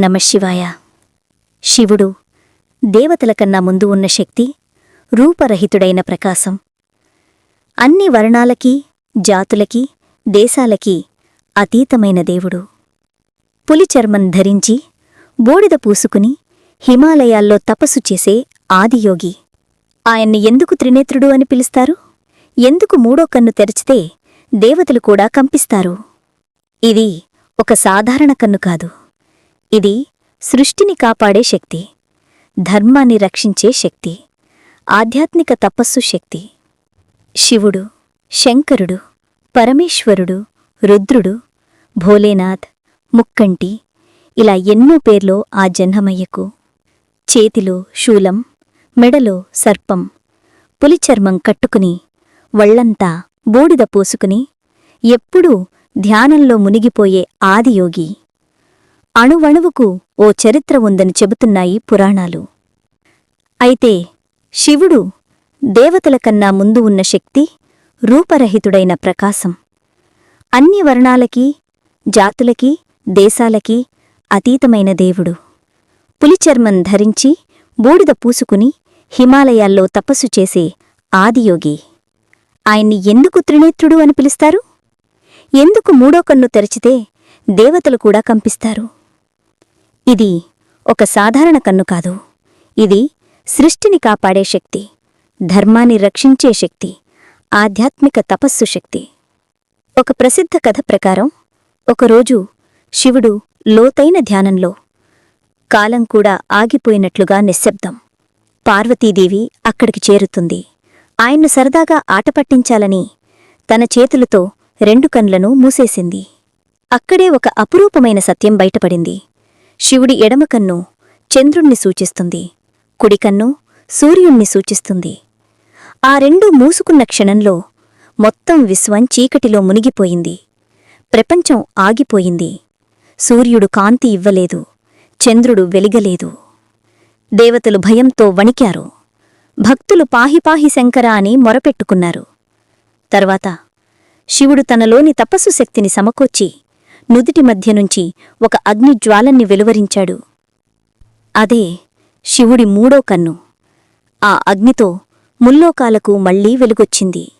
నమశివాయ శివుడు దేవతల కన్నా ముందు ఉన్న శక్తి రూపరహితుడైన ప్రకాశం. అన్ని వర్ణాలకి జాతులకి దేశాలకి అతీతమైన దేవుడు. పులిచర్మం ధరించి బూడిద పూసుకుని హిమాలయాల్లో తపస్సు చేసే ఆదియోగి. ఆయన్ని ఎందుకు త్రినేత్రుడు అని పిలుస్తారు? ఎందుకు మూడో కన్ను తెరిచితే దేవతలు కూడా కంపిస్తారు? ఇది ఒక సాధారణ కన్ను కాదు. ఇది సృష్టిని కాపాడే శక్తి ధర్మాన్ని రక్షించే శక్తి ఆధ్యాత్మిక తపస్సు శక్తి. శివుడు శంకరుడు పరమేశ్వరుడు రుద్రుడు భోలేనాథ్ ముక్కంటి ఇలా ఎన్నో పేర్లో ఆ జన్మయ్యకు చేతిలో శూలం మెడలో సర్పం పులిచర్మం కట్టుకుని వళ్ళంతా బూడిద పోసుకుని ఎప్పుడూ ధ్యానంలో మునిగిపోయే ఆదియోగి. అణువణువుకు ఓ చరిత్ర ఉందని చెబుతున్నాయి పురాణాలు. అయితే శివుడు దేవతల కన్నా ముందు ఉన్న శక్తి రూపరహితుడైన ప్రకాశం. అన్ని వర్ణాలకి జాతులకి దేశాలకి అతీతమైన దేవుడు. పులిచర్మం ధరించి బూడిద పూసుకుని హిమాలయాల్లో తపస్సు చేసే ఆదియోగి. ఆయన్ని ఎందుకు త్రినేత్రుడు అని పిలుస్తారు? ఎందుకు మూడో కన్ను తెరిచితే దేవతలు కూడా కంపిస్తారు? ఇది ఒక సాధారణ కన్ను కాదు. ఇది సృష్టిని కాపాడే శక్తి ధర్మాన్ని రక్షించే శక్తి ఆధ్యాత్మిక తపస్సు శక్తి. ఒక ప్రసిద్ధ కథ ప్రకారం ఒకరోజు శివుడు లోతైన ధ్యానంలో కాలం కూడా ఆగిపోయినట్లుగా నిశ్శబ్దం. పార్వతీదేవి అక్కడికి చేరుతుంది. ఆయన్ను సరదాగా ఆటపట్టించాలని తన చేతులతో రెండు కండ్లను మూసేసింది. అక్కడే ఒక అపురూపమైన సత్యం బయటపడింది. శివుడి ఎడమ కన్ను చంద్రుణ్ణి సూచిస్తుంది కుడికన్ను సూర్యుణ్ణి సూచిస్తుంది. ఆ రెండు మూసుకున్న క్షణంలో మొత్తం విశ్వం చీకటిలో మునిగిపోయింది. ప్రపంచం ఆగిపోయింది. సూర్యుడు కాంతి ఇవ్వలేదు చంద్రుడు వెలిగలేదు. దేవతలు భయంతో వణికారు. భక్తులు పాహిపాహి శంకర అని మొరపెట్టుకున్నారు. తర్వాత శివుడు తనలోని తపస్సు శక్తిని సమకూర్చి నుదిటి మధ్య నుంచి ఒక అగ్నిజ్వాలన్ని వెలువరించాడు. అదే శివుడి మూడో కన్ను. ఆ అగ్నితో ముల్లోకాలకు మళ్ళీ వెలుగొచ్చింది.